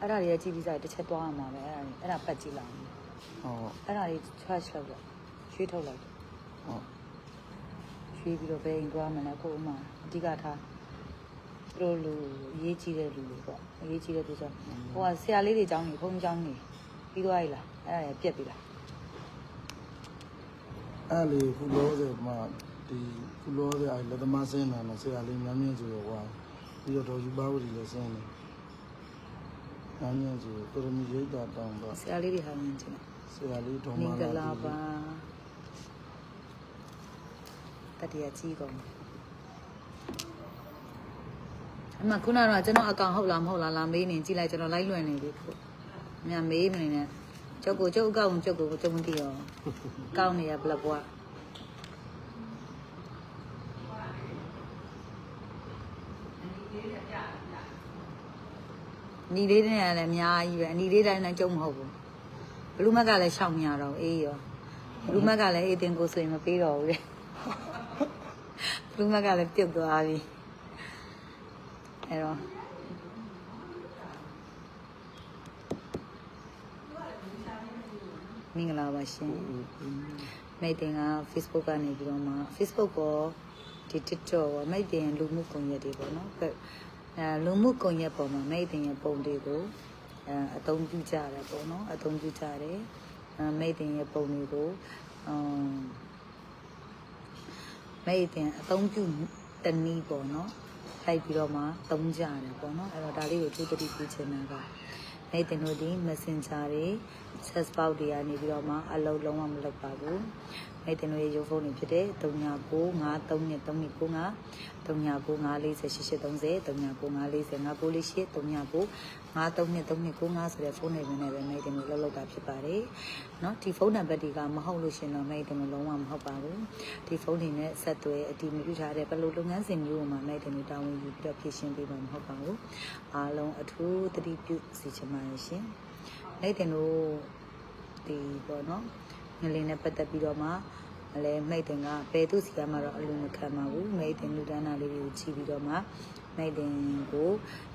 အဲ့ဒါတွေကြည့်ပြီးစားတစ်ချက်သွားရမှာပဲအဲ့ဒါတွေအဲ့ဒါပတ်ကြည့်လိုက်ဟုတ်အဲ့ဒါတွေ charge လောက်တော့ရွှေ့ထုတ်လိုက်တယ်ဟုတ်ရွှေ့ပြီးတော့ဘယ်အိမ်သွားမလဲကို့အမအဓိကထားသူတို့လူအရေးကြီးတဲ့လူတွေပေါ့အရေးကြီးတဲ့သူဆိုဟိုကဆရာလေးတွေကျောင်းကြီးဘုန်းကြီးကျောင်းကြီးပြီးသွားပြီလားအဲ့ဒါတွေပြက်ပြီလားအဲ့လေခုလောဆယ်မှာဒီခုလောဆယ်အဲ့လက်သမားစင်းတာနဲ့ဆရာလေးညမ်းမြင့်ဆိုတော့ဟွာပြီးတော့တော်ယူပါဝတီလည်းစင်းတယ် ညမ်းမြင့်ဆိုကိုရမီရိတ်တာတောင်းတော့ဆရာလေးတွေဟာမြင်ချင်တယ်ဆရာလေးတော်မမာင်္ဂလာလာပါတတိယကြီးကုန်အမခုနကတော့ကျွန်တော်အကောင်ဟုတ်လားမဟုတ်လားလာမေးနေကြည့်လိုက်ကျွန်တော်လိုက်လွှင့်နေပြီခုအမြမေးမနေနဲ့ကျုပ်ကိုကျုပ်အကောင်ကျုပ်ကိုကျုပ်မသိရောကောင်းနေရဘလက်ဘွား ညီလေးတွေနဲ့လည်းအများကြီးပဲအညီလေးတိုင်းတိုင်းကျုံမဟုတ်ဘူးဘလူးမက်ကလည်းရှောက်မြတော့အေးရောဘလူးမက်ကလည်းအေးတင်ကိုဆိုရင်မပေးတော့ဘူးတဲ့ဘလူးမက်ကလည်းပြုတ်သွားပြီအဲ့တော့မင်္ဂလာပါရှင်မိတ်တင်က Facebook ကနေပြီးတော့မှ Facebook ပေါ်ဒီ TikTok ပေါ်မိတ်တင်လူမှုကွန်ရက်တွေပေါ့နော် အဲလူမှုကွန်ရက်ပေါ်မှာမိတ်တင်ရဲ့ပုံတွေကိုအဲအသုံးပြုကြတယ်ပေါ့နော်အသုံးပြုကြတယ်အဲမိတ်တင်ရဲ့ပုံတွေကိုအမ်မိတ်တင်အသုံးပြုတနည်းပေါ့နော်လိုက်ပြီးတော့မှသုံးကြတယ်ပေါ့နော်အဲ့တော့ဒါလေးကိုသူတတိပြုချင်တာကမိတ်တင်တို့ဒီ Messenger တွေ set box တွေကနေပြီးတော့မှအလုံးလုံးဝမလုပ်ပါဘူးမိတ်တင်တို့ရဲ့ရုပ်ဖုန်းတွေဖြစ်တဲ့39932395 39954830 399540 399540 ဆိုတဲ့ဖုန်းနံပါတ်နဲ့ပဲမိတ်တင်တို့လောက်လောက်တာဖြစ်ပါတယ်เนาะဒီဖုန်းနံပါတ်တွေကမဟုတ်လို့ရှင်တော့မိတ်တင်တို့လုံးဝမဟုတ်ပါဘူးဒီဖုန်းတွေနဲ့ဆက်သွယ်အတည်ပြုထားတဲ့ဘယ်လိုလုပ်ငန်းစဉ်မျိုးမှာမိတ်တင်တို့တာဝန်ယူပြီးတော့ဖြည့်ရှင်းပေးမှာမဟုတ်ပါဘူးအားလုံးအထူးသတိပြုစီချင်ပါတယ်ရှင် လိုက်တင်တို့ဒီပေါ့နော်ငလင်းနဲ့ပတ်သက်ပြီးတော့မှလည်းမိတ်တင်ကဘယ်သူစီကမှတော့အလိုမခံပါဘူးမိတ်တင်လူတန်းနာလေးတွေကိုကြည့်ပြီးတော့မှမိတ်တင်ကို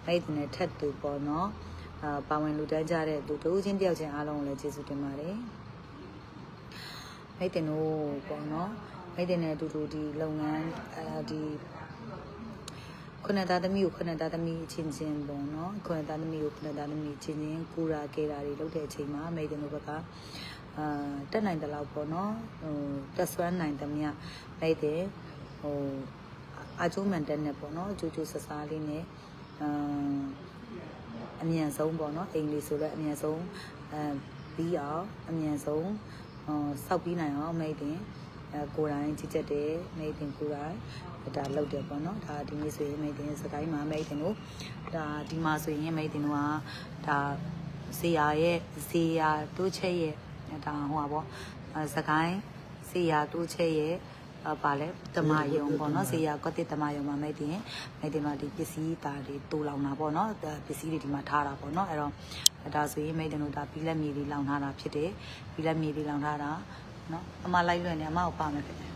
မိတ်တင်နဲ့ထပ်သူပေါ့နော်အာပါဝင်လူတန်းကြတဲ့သူတို့ချင်းတယောက်ချင်းအားလုံးကိုလည်းကျေးဇူးတင်ပါတယ်မိတ်တင်တို့ပေါ့နော်မိတ်တင်နဲ့အတူတူဒီလုပ်ငန်းအဲဒီ ခုနသားသမီးကိုခုနသားသမီးအချင်းချင်းပေါ့နော်ခုနသားသမီးကိုခုနသားသမီးအချင်းချင်းကူရာကေရာတွေလုပ်တဲ့အချိန်မှာမိတ်တင်တို့ဘက်ကအာတက်နိုင်တဲ့လောက်ပေါ့နော်ဟိုတက်ဆွမ်းနိုင်သမျှမိတ်တင်ဟိုအာကျိုးမန်တက်နဲ့ပေါ့နော်ကျိုးကျိုးဆဆားလေးနဲ့အာအမြန်ဆုံးပေါ့နော်အိမ်လေးဆိုတော့အမြန်ဆုံးအဲပြီးအောင်အမြန်ဆုံးဟိုစောက်ပြီးနိုင်အောင်မိတ်တင်အဲ ကိုယ်တိုင်ကြည့်ချက်တယ်မိတ်တင်ကိုယ်တိုင်ဒါလုပ်တယ်ပေါ့နော်ဒါဒီနေ့ဆိုရင်မိတ်တင်စကိုင်းမှာမိတ်တင်တို့ဒါဒီမှာဆိုရင်မိတ်တင်တို့ကဒါဇေယရဲ့ဇေယတိုးချက်ရဲ့ဒါဟိုပါပေါ့အဲစကိုင်းဇေယတိုးချက်ရဲ့အပါလဲတမယုံပေါ့နော်ဇေယကွက်တစ်တမယုံမှာမိတ်တင်မိတ်တင်မှာဒီပစ္စည်းတာတွေတူလောင်တာပေါ့နော်ဒါပစ္စည်းတွေဒီမှာထားတာပေါ့နော်အဲ့တော့ဒါဆိုရင်မိတ်တင်တို့ဒါဘီလက်မြေတွေလောင်ထားတာဖြစ်တယ်ဘီလက်မြေတွေလောင်ထားတာ နော်အမလိုက်လွယ်နေအမကိုပါမယ်ဖြစ်တယ်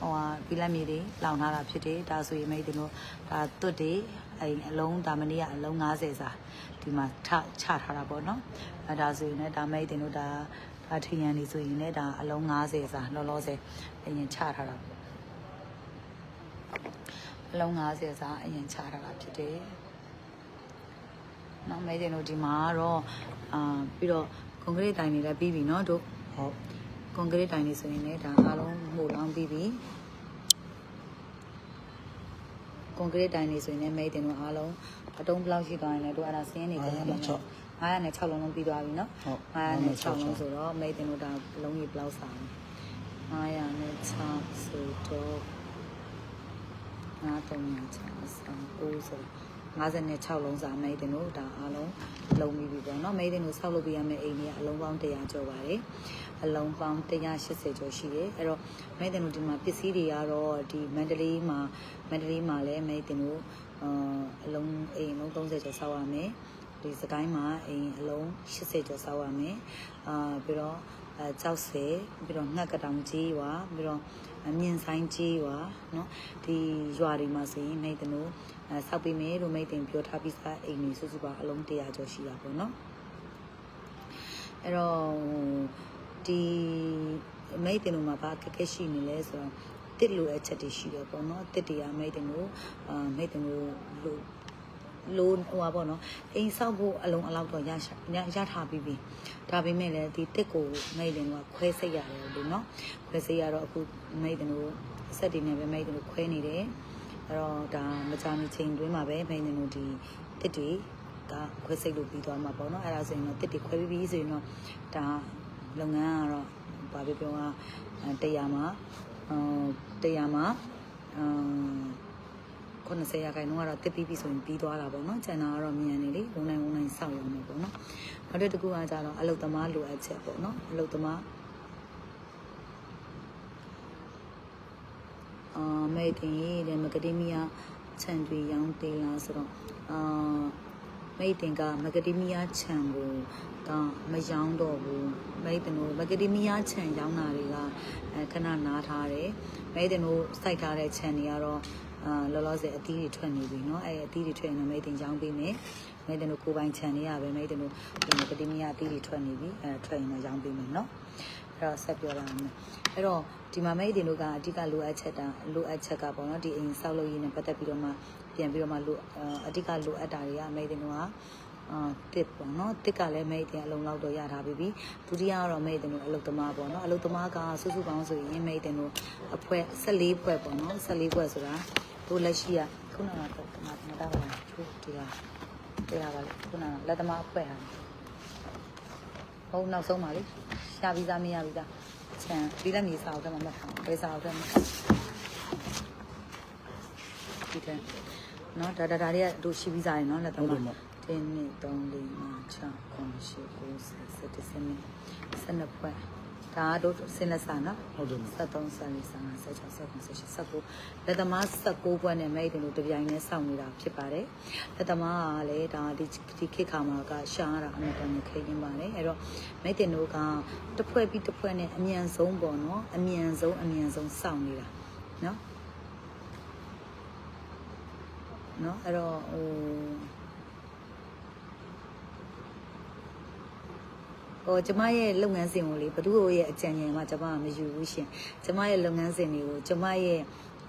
ဟိုဟာဗီလက်မြေတွေလောင်ထားတာဖြစ်တယ်ဒါဆိုရင်မိတ်တို့ဒါသွတ်တွေအဲ့အလုံးဒါမနေ့ကအလုံး90စာဒီမှာထချထားတာပေါ့နော်အဲဒါဆိုရင်လည်းဒါမိတ်တို့ဒါဒါထရန်နေဆိုရင်လည်းဒါအလုံး90စာလောလောဆယ်အရင်ချထားတာပေါ့အလုံး90စာအရင်ချထားတာဖြစ်တယ်နော်မိတ်တို့ဒီမှာတော့အာပြီးတော့ကွန်ကရစ်တိုင်တွေလည်းပြီးပြီနော်တို့ဟုတ် ကွန်ကရစ်တိုင်လေးဆိုရင်လည်းဒါအားလုံးမှုလောင်းပြီးပြီကွန်ကရစ်တိုင်လေးဆိုရင်လည်းမိတ်တင်တို့အားလုံးအတုံးဘလောက်ရှိသွားရင်လည်းတို့အဲ့ဒါစင်းနေကြတယ်နော်906လုံးလုံးပြီးသွားပြီနော်906လုံးဆိုတော့မိတ်တင်တို့ဒါလုံးကြီးဘလောက်စာ906ဆိုတော့936 996 56လုံးစာမိတ်တင်တို့ဒါအားလုံးလုံးပြီးပြီပေါ့နော်မိတ်တင်တို့ဆောက်လုပ်ပေးရမယ့်အိမ်ကြီးအလုံးပေါင်း100ကျော်ပါတယ်အလုံးပေါင်း180ကျော်ရှိတယ်အဲ့တော့မိတ်တင်တို့ဒီမှာပစ္စည်းတွေကတော့ဒီမန္တလေးမှာမန္တလေးမှာလည်းမိတ်တင်တို့အလုံးအိမ်လုံး30ကျော်ဆောက်ရမယ်ဒီစကိုင်းမှာအိမ်အလုံး80ကျော်ဆောက်ရမယ်အာပြီးတော့ အဲကြောက်ဆယ်ပြီးတော့ငှက်ကတောင်ကြီးွာပြီးတော့မြင်ဆိုင်ကြီးွာเนาะဒီရွာတွေမှာဆိုရင်မိတ်တနိုးအဲဆောက်ပေးမယ်လို့မိတ်တင်ပြောထားပြီးစားအိမ်ကြီးစုစုပါအလုံး100ကျော်ရှိတာပေါ့เนาะအဲ့တော့ဒီမိတ်တင်တို့မှာဘာခက်ခဲရှိနေလဲဆိုတော့တစ်လိုအချက်တွေရှိတယ်ပေါ့နော်တစ်တရားမိတ်တင်ကိုမိတ်တင်ကိုလို့ လိုဟိုပါပေါ့နော်အိမ်ဆောက်ဖို့အလုံးအလောက်တော့ရရထားပြီးပြီဒါပေမဲ့လည်းဒီတစ်ကိုမိတ်တယ်ကခွဲစိတ်ရတယ်လို့နော်ခွဲစိတ်ရတော့အခုမိတ်တယ်ကိုစက်တွေနဲ့ပဲမိတ်တယ်ကိုခွဲနေတယ်အဲ့တော့ဒါမကြာမီချိန်တွင်းမှာပဲမိတ်တယ်ကိုဒီတစ်တွေကခွဲစိတ်လို့ပြီးသွားမှာပေါ့နော်အဲ့ဒါဆိုရင်တော့တစ်တွေခွဲပြီးပြီဆိုရင်တော့ဒါလုပ်ငန်းကတော့ဘာပဲပြောကတရားမှာတရားမှာအမ် 80ရာခိုင်နှုန်းကတော့တစ်ပြီးပြီဆိုရင်ပြီးသွားတာပေါ့နော်ကျန်တာကတော့မြန်နေလေဝန်နိုင်ဝန်နိုင်ဆောက်ရုံပဲပေါ့နော်နောက်တစ်ခုကကြတော့အလုတ်သမားလိုအပ်ချက်ပေါ့နော်အလုတ်သမားအာမိတ်တင်ရေးတဲ့မကတိမီယာခြံတွေရောင်းသေးလားဆိုတော့အာမိတ်တင်ကမကတိမီယာခြံကိုကမရောင်းတော့ဘူးမိတ်တင်တို့မကတိမီယာခြံရောင်းတာတွေကခဏနားထားတယ်မိတ်တင်တို့စိုက်ထားတဲ့ခြံတွေကတော့ အာလောလောဆယ်အသီးတွေထွက်နေပြီเนาะအဲအသီးတွေထွက်ရင်တော့မိတ်တင်ချောင်းပေးမယ်မိတ်တင်တို့ကိုပိုင်ခြံနေရပဲမိတ်တင်တို့ဒီပတိမယအသီးတွေထွက်နေပြီအဲထွက်ရင်တော့ရောင်းပေးမယ်เนาะအဲ့တော့ဆက်ပြောပါမယ်အဲ့တော့ဒီမှာမိတ်တင်တို့ကအဓိကလိုအပ်ချက်တာလိုအပ်ချက်ကပေါ့เนาะဒီအိမ်ဆောက်လုပ်ရေးနဲ့ပတ်သက်ပြီးတော့မှပြန်ပြီးတော့မှလိုအဓိကလိုအပ်တာတွေကမိတ်တင်တို့က အာတစ်ပေါ့နော်တစ်ကလည်းမိတ်တင်အလုံးလောက်တော့ရထားပြီပြီဒုတိယကတော့မိတ်တင်လို့အလုတ်သမားပေါ့နော်အလုတ်သမားကစုစုပေါင်းဆိုရင်မိတ်တင်လို့အဖွဲ14ဖွဲပေါ့နော်14ဖွဲဆိုတာတို့လက်ရှိကခုနကတော့သမားမတော်ပါဘူးဒီကတရားပါလေခုနကလက်သမားအဖွဲဟာဟုတ်နောက်ဆုံးပါလေရှာပြီးသားမရပြီးသားချန်ပြီးလက်မြေစာအုပ်ထဲမှာမှတ်ထားဘယ်စာအုပ်ထဲမှာဒီတဲ့နော်ဒါဒါဒါတွေကတို့ရှိပြီးသားရေနော်လက်သမား ချင်း2 3 4 5 6 9 10 11 12ဖွဲ့ဒါတို့စင်လက်စာနော်ဟုတ်တယ်73 74 75 76 79လက်သမား19ဘွဲ့နဲ့မိတ်တယ်လို့တပြိုင်တည်းစောင့်နေတာဖြစ်ပါတယ်လက်သမားကလည်းဒါဒီဒီခေတ်ခါမှာကရှားတာအမှန်တန်ခရင်ပါတယ်အဲ့တော့မိတ်တယ်တို့ကတစ်ဖွဲ့ပြီးတစ်ဖွဲ့နဲ့အမြန်ဆုံးပေါ့နော်အမြန်ဆုံးအမြန်ဆုံးစောင့်နေတာနော်နော်အဲ့တော့ဟို ဟိုကျမရဲ့လုပ်ငန်းစဉ်ကိုလေဘသူ့ရဲ့အကြံဉာဏ်ကကျမကမယူဘူးရှင်ကျမရဲ့လုပ်ငန်းစဉ်တွေကိုကျမရဲ့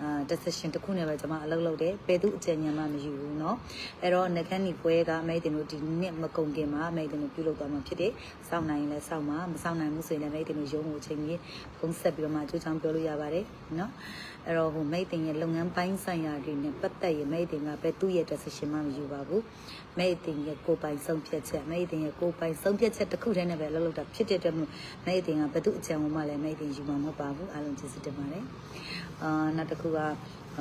အာ decision တစ်ခုနဲ့ပဲကျွန်မအလုပ်လုပ်တယ်ဘယ်သူအကြံဉာဏ်မှမယူဘူးเนาะအဲ့တော့ငကန်းဒီပွဲကအမေတင်တို့ဒီနှစ်မကုန်ခင်မှာအမေတင်တို့ပြုလုပ်သွားမှာဖြစ်တယ်စောင့်နိုင်ရင်လည်းစောင့်ပါမစောင့်နိုင်ဘူးဆိုရင်လည်းအမေတင်တို့ရုံးကိုအချိန်ကြီးပုံဆက်ပြီးတော့မှအကျိုးချောင်းပြောလို့ရပါတယ်เนาะ အဲ့တော့ဟိုမိတ်တင်ရဲ့လုပ်ငန်းပိုင်းဆိုင်ရာတွေနဲ့ပတ်သက်ရင်မိတ်တင်ကဘယ်သူ့ရဲ့ decision မှမယူပါဘူးမိတ်တင်ရဲ့ကိုယ်ပိုင်ဆုံးဖြတ်ချက်မိတ်တင်ရဲ့ကိုယ်ပိုင်ဆုံးဖြတ်ချက်တစ်ခုတည်းနဲ့ပဲအလုပ်လုပ်တာဖြစ်တဲ့အတွက်မိတ်တင်ကဘယ်သူအကြံကိုမှလည်းမိတ်တင်ယူမှာမဟုတ်ပါဘူးအားလုံးကျေးဇူးတင်ပါတယ်အာနောက်တစ်ခုက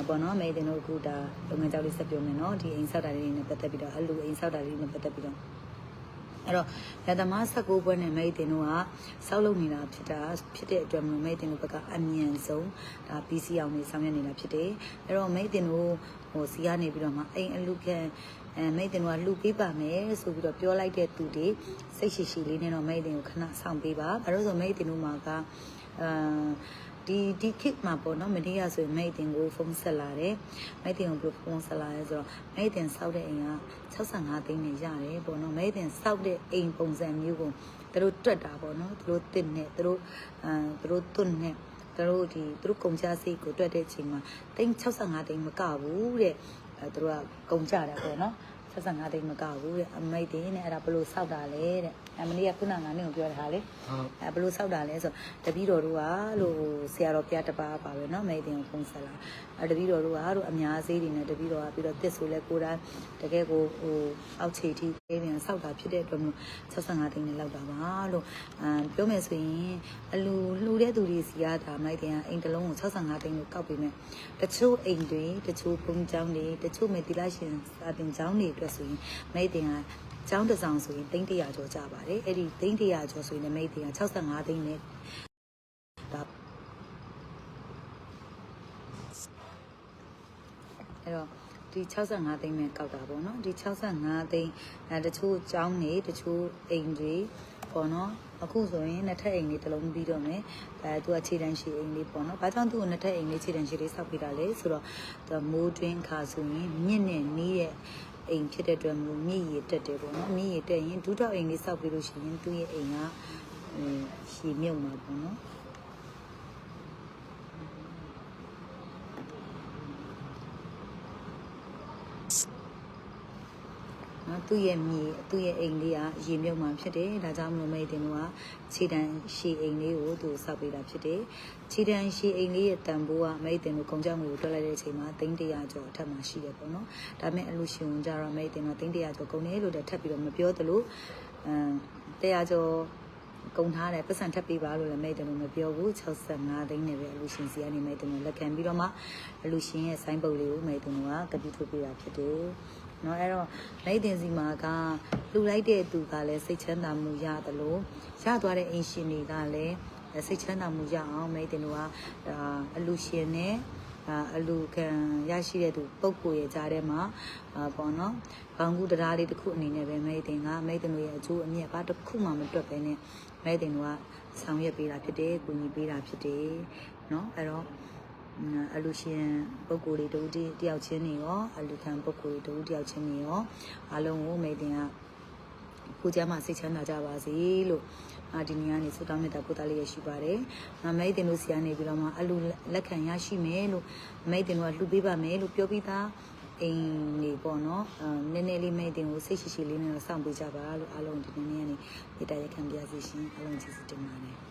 ပေါ့နော်မိတ်တင်တို့အခုဒါလုပ်ငန်းကြောက်လေးဆက်ပြောမယ်နော်ဒီအိမ်ဆောက်တာလေးနဲ့ပတ်သက်ပြီးတော့အလူအိမ်ဆောက်တာလေးနဲ့ပတ်သက်ပြီးတော့ အဲ့တော့လက်သမား16ဘွဲ့နဲ့မိတ်တင်တို့ကစောက်လုပ်နေတာဖြစ်တာဖြစ်တဲ့အတွက်မျိုးမိတ်တင်တို့ဘက်ကအမြန်ဆုံးဒါ PC အောင်နေဆောင်ရွက်နေတာဖြစ်တယ်အဲ့တော့မိတ်တင်တို့ဟိုစီကနေပြီးတော့မှအိမ်အလူခံအဲမိတ်တင်တို့ကလှူပေးပါမယ်ဆိုပြီးတော့ပြောလိုက်တဲ့သူတွေစိတ်ရှိရှိလေးနဲ့တော့မိတ်တင်ကိုခဏဆောင်ပေးပါဘာလို့လဲဆိုမိတ်တင်တို့မှာကအာ ဒီဒီခစ်မှာပေါ့နော်မနေ့ကဆိုရင်မိတ်တင်ကိုဖုန်းဆက်လာတယ်မိတ်တင်ကိုဘယ်လိုဖုန်းဆက်လာလဲဆိုတော့မိတ်တင်စောက်တဲ့အိမ်က65သိန်းနဲ့ရတယ်ပေါ့နော်မိတ်တင်စောက်တဲ့အိမ်ပုံစံမျိုးကိုသူတို့တွက်တာပေါ့နော်သူတို့တစ်နဲ့သူတို့အာသူတို့တွတ်နဲ့သူတို့ဒီသူတို့ကုန်ကြစိတ်ကိုတွက်တဲ့အချိန်မှာသိန်း65သိန်းမကဘူးတဲ့အဲသူတို့ကကုန်ကြတာပေါ့နော်65သိန်းမကဘူးတဲ့အမိတ်တင်နဲ့အဲ့ဒါဘယ်လိုစောက်တာလဲတဲ့ အမလေးကခုနကငါနဲ့ကိုပြောတာလေ ဟုတ် အဲဘယ်လိုစောက်တာလဲဆိုတပည့်တော်တို့ကလို့ဆရာတော်ဘုရားတပါးပါပဲเนาะမိတ်တင်ကိုဖုန်းဆက်လာအဲတပည့်တော်တို့ကတို့အများသေးတွေနဲ့တပည့်တော်ကပြီးတော့တစ်ဆိုလဲကိုယ်တိုင်တကယ်ကိုဟိုအောက်ခြေထိပေးပြန်စောက်တာဖြစ်တဲ့အတွက်မျိုး65သိန်းနဲ့လောက်တာပါလို့အဲပြောမယ်ဆိုရင်အလူလှူတဲ့သူတွေစီကဒါမိတ်တင်ကအိမ်တစ်လုံးကို65သိန်းလို့ကောက်ပေးမယ်တချို့အိမ်တွေတချို့ဘုံကျောင်းတွေတချို့မေတ္တိလရှင်စာတင်ကျောင်းတွေအတွက်ဆိုရင်မိတ်တင်က ကျောင်းတစ်ဆောင်ဆိုရင်300ကျော်ကြပါတယ်အဲ့ဒီ300ကျော်ဆိုရင်လည်းမိတ်တင်က65သိန်းနဲ့ဒါအဲ့တော့ဒီ65သိန်းပဲကောက်တာပေါ့နော်ဒီ65သိန်းအဲတချို့ကျောင်းနေတချို့အိမ်တွေပေါ့နော်အခုဆိုရင်နှစ်ထပ်အိမ်လေးတစ်လုံးပြီးတော့မယ်အဲသူကခြေတန်းရှိအိမ်လေးပေါ့နော်ဘာကြောင့်သူ့ကိုနှစ်ထပ်အိမ်လေးခြေတန်းရှိလေးဆောက်ပေးတာလဲဆိုတော့သူကမိုးတွင်းခါဆိုရင်မြင့်နဲ့နီးရဲ့ အိမ်ဖြစ်တဲ့အတွက်မို့မြင့်ရည်တက်တယ်ပေါ့နော်မြင့်ရည်တက်ရင်ဒုထောက်အိမ်လေးဆောက်ပြီးလို့ရှိရင်သူ့ရဲ့အိမ်ကအဲရှည်မြုပ်မှာပေါ့နော် နော်သူ့ရဲ့မြေသူ့ရဲ့အိမ်လေးကရေမြုပ်မှဖြစ်တယ်ဒါကြောင့်မလို့မိတ်တင်တို့ကခြေတန်းရှည်အိမ်လေးကိုသူစောက်ပေးတာဖြစ်တယ်ခြေတန်းရှည်အိမ်လေးရဲ့တန်ဖိုးကမိတ်တင်တို့ကုန်ကြောင်ငွေကိုတွက်လိုက်တဲ့အချိန်မှာ300ကျော်အထက်မှာရှိတယ်ပေါ့နော်ဒါပေမဲ့အလူရှင်ကြတော့မိတ်တင်တို့300ကျော်ကုန်တယ်လို့လည်းထပ်ပြီးတော့မပြောသလိုအမ်100ကျော်ကုန်ထားတယ်ပတ်စံထပ်ပေးပါလို့လည်းမိတ်တယ်လို့မပြောဘူး65သိန်းနဲ့ပဲအလူရှင်စီကနေမိတ်တယ်လို့လက်ခံပြီးတော့မှအလူရှင်ရဲ့ဆိုင်းပုတ်လေးကိုမိတ်တယ်လို့ကကတိထုတ်ပေးတာဖြစ်တယ် เนาะအဲ့တော့လိုက်တင်စီမှာကလှူလိုက်တဲ့သူကလည်းစိတ်ချမ်းသာမှုရတယ်လို့ရသွားတဲ့အိမ်ရှင်တွေကလည်းစိတ်ချမ်းသာမှုရအောင်မိတ်တင်တို့ကဒါအလူရှင်နဲ့အာအလူခံရရှိတဲ့သူပုံကိုရဲ့ကြားထဲမှာအာပေါ့နော်ဘောင်ကူတရားလေးတစ်ခုအနေနဲ့ပဲမိတ်တင်ကမိတ်တင်တို့ရဲ့အကျိုးအမြတ်ဘာတစ်ခုမှမတွက်ပဲနဲ့မိတ်တင်တို့ကဆောင်ရွက်ပေးတာဖြစ်တယ်၊ကူညီပေးတာဖြစ်တယ်เนาะအဲ့တော့ အလူရှင်ပုဂ္ဂိုလ်တွေတူတယောက်ချင်းနေရောအလူခံပုဂ္ဂိုလ်တွေတူတယောက်ချင်းနေရောအားလုံးကိုမိတ်တင်ကကိုကြမ်းမှစိတ်ချမ်းသာကြပါစေလို့အာဒီနေ့ကနေဆုတောင်းမေတ္တာပို့တာလေးရရှိပါတယ်။မိတ်တင်တို့ဆီကနေပြီးတော့မှအလူလက်ခံရရှိမယ်လို့မိတ်တင်တို့ကလှူပေးပါမယ်လို့ပြောပြီးသားအိမ်နေပေါ့နော်အဲနည်းနည်းလေးမိတ်တင်ကိုစိတ်ရှိရှိလေးနဲ့စောင့်ပေးကြပါလို့အားလုံးဒီနေ့ကနေမေတ္တာရက်ခံပြစီရှင်အားလုံးကျေးဇူးတင်ပါတယ်။